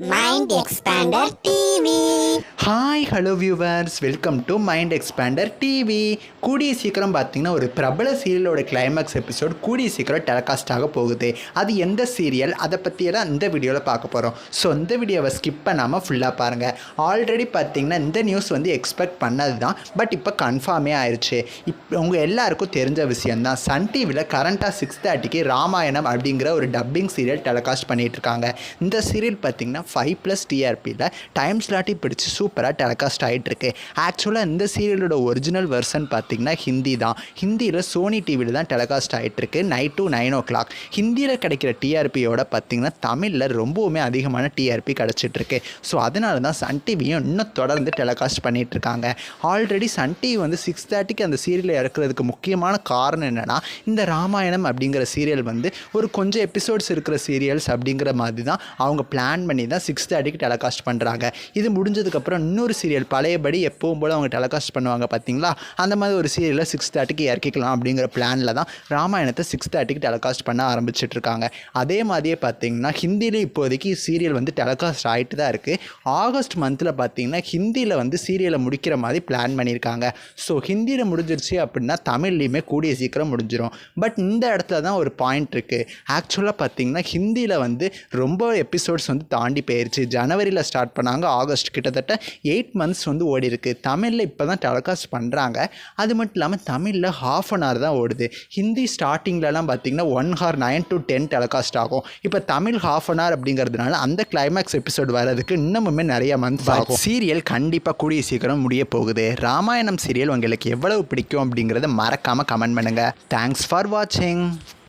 Mind Expander TV hi hello viewers welcome to mind expander TV கூடிய சீக்கிரம் பார்த்தீங்கன்னா ஒரு பிரபல சீரியலோட கிளைமேக்ஸ் எபிசோட் கூடிய சீக்கிரம் டெலகாஸ்ட் ஆக போகுது. அது எந்த சீரியல் அதை பற்றியெல்லாம் இந்த வீடியோவில் பார்க்க போகிறோம் ஸோ இந்த வீடியோவை ஸ்கிப் பண்ணாமல் ஃபுல்லாக பாருங்கள் ஆல்ரெடி பார்த்தீங்கன்னா இந்த நியூஸ் வந்து எக்ஸ்பெக்ட் பண்ணது தான். பட் இப்போ கன்ஃபார்மே ஆயிடுச்சு இப்போ உங்கள் எல்லாருக்கும் தெரிஞ்ச விஷயந்தான் சன் டிவியில் கரண்ட்டாக சிக்ஸ் தேர்ட்டிக்கு ராமாயணம் அப்படிங்கிற ஒரு டப்பிங் சீரியல் டெலகாஸ்ட் பண்ணிகிட்ருக்காங்க இருக்காங்க. இந்த சீரியல் பார்த்தீங்கன்னா ஃபைவ் ப்ளஸ் டிஆர்பியில் டைம் ஸ்லாட்டி பிடிச்சி சூப்பராக டெலகாஸ்ட் ஆகிட்டுருக்கு ஆக்சுவலாக இந்த சீரியலோட ஒரிஜினல் வெர்ஷன் பார்த்திங்கன்னா ஹிந்தி தான். ஹிந்தியில் சோனி டிவியில் தான் டெலகாஸ்ட் ஆகிட்டுருக்கு night to nine o'clock ஹிந்தியில் கிடைக்கிற டிஆர்பியோட பார்த்திங்கன்னா தமிழில் ரொம்பவுமே அதிகமான டிஆர்பி கிடச்சிட்ருக்கு ஸோ அதனால தான் சன் டிவியும் இன்னும் தொடர்ந்து டெலகாஸ்ட் பண்ணிகிட்ருக்காங்க இருக்காங்க ஆல்ரெடி சன் டிவி வந்து சிக்ஸ் தேர்ட்டிக்கு அந்த சீரியலை இறக்குறதுக்கு முக்கியமான காரணம் என்னென்னா இந்த ராமாயணம் அப்படிங்கிற சீரியல் வந்து ஒரு கொஞ்சம் எபிசோட்ஸ் இருக்கிற சீரியல்ஸ் அப்படிங்கிற மாதிரி தான் அவங்க பிளான் பண்ணி தான் சிக்ஸ் தேர்ட்டிக்கு டெலகாஸ்ட் பண்ணுறாங்க இது முடிஞ்சதுக்கப்புறம் இன்னொரு சீரியல் பழையபடி எப்பவும் போல் அவங்க டெலகாஸ்ட் பண்ணுவாங்க பார்த்தீங்களா அந்த மாதிரி ஒரு சீரியலை சிக்ஸ் தேர்ட்டிக்கு இறக்கிக்கலாம் அப்படிங்கிற பிளானில் தான் ராமாயணத்தை சிக்ஸ் தேர்ட்டிக்கு டெலகாஸ்ட் பண்ண ஆரம்பிச்சிட்டு இருக்காங்க. அதே மாதிரியே பார்த்தீங்கன்னா ஹிந்தியில் இப்போதைக்கு சீரியல் வந்து டெலகாஸ்ட் ஆகிட்டு தான் இருக்குது ஆகஸ்ட் மந்தில் பார்த்தீங்கன்னா ஹிந்தியில் வந்து சீரியலை முடிக்கிற மாதிரி பிளான் பண்ணியிருக்காங்க. ஸோ ஹிந்தியில் முடிஞ்சிருச்சு அப்படின்னா தமிழ்லையுமே கூடிய சீக்கிரம் முடிஞ்சிடும் பட் இந்த இடத்துல தான் ஒரு பாயிண்ட் இருக்குது ஆக்சுவலாக பார்த்தீங்கன்னா ஹிந்தியில் வந்து ரொம்ப எபிசோட்ஸ் வந்து தாண்டி போயிருச்சு. ஜனவரியில் ஸ்டார்ட் பண்ணாங்க. ஆகஸ்ட் கிட்டத்தட்ட எயிட் மந்த்ஸ் வந்து ஓடி இருக்கு. தமிழில் இப்போ தான் டெலகாஸ்ட் பண்ணுறாங்க அது மட்டும் இல்லாமல் தமிழில் ஹாஃப் அன் ஹவர் தான் ஓடுது. ஹிந்தி ஸ்டார்டிங்லலாம் பார்த்தீங்கன்னா one hour nine to ten telecast ஆகும். இப்போ தமிழ் ஹாஃப் அன் ஹவர் அப்படிங்கிறதுனால அந்த கிளைமேக்ஸ் எபிசோட் வர்றதுக்கு இன்னமுமே நிறைய மந்த்ஸ் ஆகும். சீரியல் கண்டிப்பாக கூடிய சீக்கிரம் முடிய போகுது. ராமாயணம் சீரியல் உங்களுக்கு எவ்வளவு பிடிக்கும் அப்படிங்கிறத மறக்காமல் கமெண்ட் பண்ணுங்கள் தேங்க்ஸ் ஃபார் வாட்சிங்